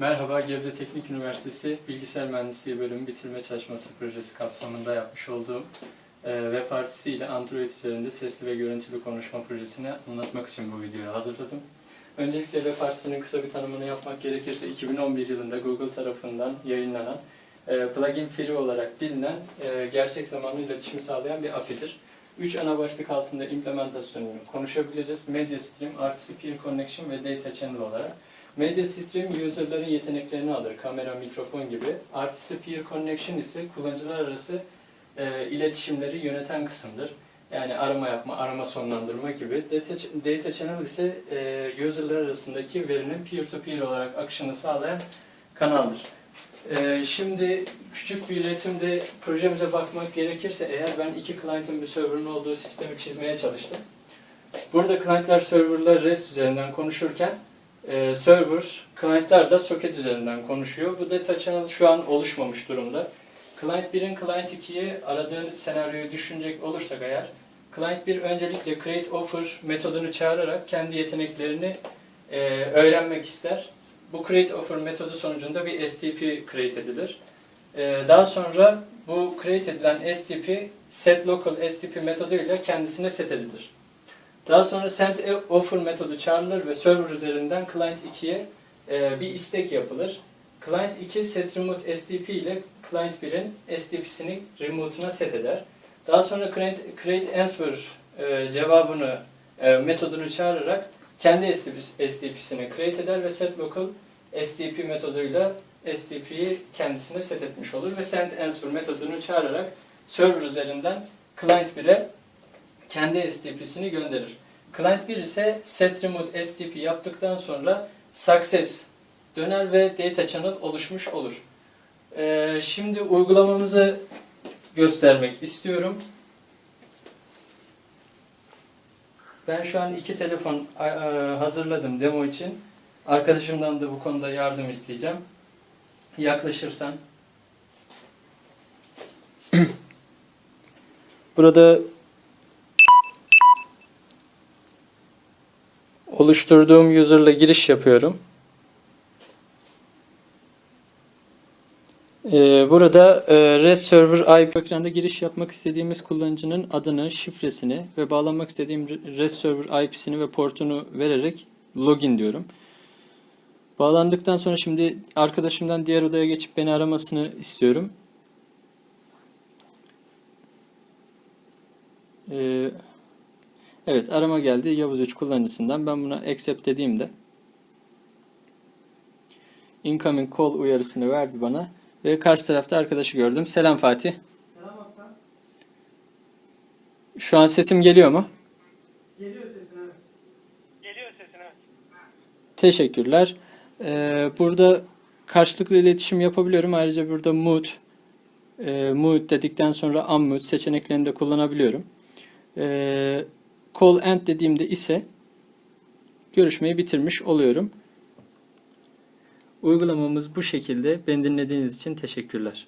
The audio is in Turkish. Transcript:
Merhaba, Gebze Teknik Üniversitesi Bilgisayar Mühendisliği bölümü bitirme çalışması projesi kapsamında yapmış olduğum e, web partisi ile Android üzerinde sesli ve görüntülü konuşma projesini anlatmak için bu videoyu hazırladım. Öncelikle web partisinin kısa bir tanımını yapmak gerekirse 2011 yılında Google tarafından yayınlanan e, plugin free olarak bilinen e, gerçek zamanlı iletişimi sağlayan bir API'dir. Üç ana başlık altında implementasyonunu konuşabiliriz. Media Stream, artı Peer Connection ve Data Channel olarak. Media Stream user'ların yeteneklerini alır. Kamera, mikrofon gibi. Artısı Peer Connection ise kullanıcılar arası e, iletişimleri yöneten kısımdır. Yani arama yapma, arama sonlandırma gibi. Data, data Channel ise e, user'lar arasındaki verinin peer-to-peer olarak akışını sağlayan kanaldır. E, şimdi küçük bir resimde projemize bakmak gerekirse eğer ben iki client'ın bir server'ın olduğu sistemi çizmeye çalıştım. Burada client'lar server'lar REST üzerinden konuşurken e, server, client'lar da socket üzerinden konuşuyor. Bu data channel şu an oluşmamış durumda. Client 1'in Client 2'yi aradığı senaryoyu düşünecek olursak eğer, Client 1 öncelikle create offer metodunu çağırarak kendi yeteneklerini e, öğrenmek ister. Bu create offer metodu sonucunda bir STP create edilir. E, daha sonra bu create edilen STP set local STP metoduyla kendisine set edilir. Daha sonra send offer metodu çağrılır ve server üzerinden client 2'ye e, bir istek yapılır. Client 2 set remote STP ile client 1'in STP'sini remote'una set eder. Daha sonra create, create answer e, cevabını e, metodunu çağırarak kendi STP'sini create eder ve set local STP metoduyla STP'yi kendisine set etmiş olur ve send answer metodunu çağırarak server üzerinden client 1'e kendi STP'sini gönderir. Client 1 ise set remote STP yaptıktan sonra success döner ve data channel oluşmuş olur. Ee, şimdi uygulamamızı göstermek istiyorum. Ben şu an iki telefon hazırladım demo için. Arkadaşımdan da bu konuda yardım isteyeceğim. Yaklaşırsan. Burada oluşturduğum user'la giriş yapıyorum. Ee, Burada e, REST Server IP ekranda giriş yapmak istediğimiz kullanıcının adını, şifresini ve bağlanmak istediğim REST Server IP'sini ve portunu vererek login diyorum. Bağlandıktan sonra şimdi arkadaşımdan diğer odaya geçip beni aramasını istiyorum. Evet arama geldi Yavuz 3 kullanıcısından. Ben buna accept dediğimde incoming call uyarısını verdi bana ve karşı tarafta arkadaşı gördüm. Selam Fatih. Selam Hakan. Şu an sesim geliyor mu? Geliyor sesin evet. Geliyor sesin evet. Teşekkürler. Ee, burada karşılıklı iletişim yapabiliyorum. Ayrıca burada mute, e, mute dedikten sonra unmute seçeneklerini de kullanabiliyorum. Ee, call end dediğimde ise görüşmeyi bitirmiş oluyorum. Uygulamamız bu şekilde. Beni dinlediğiniz için teşekkürler.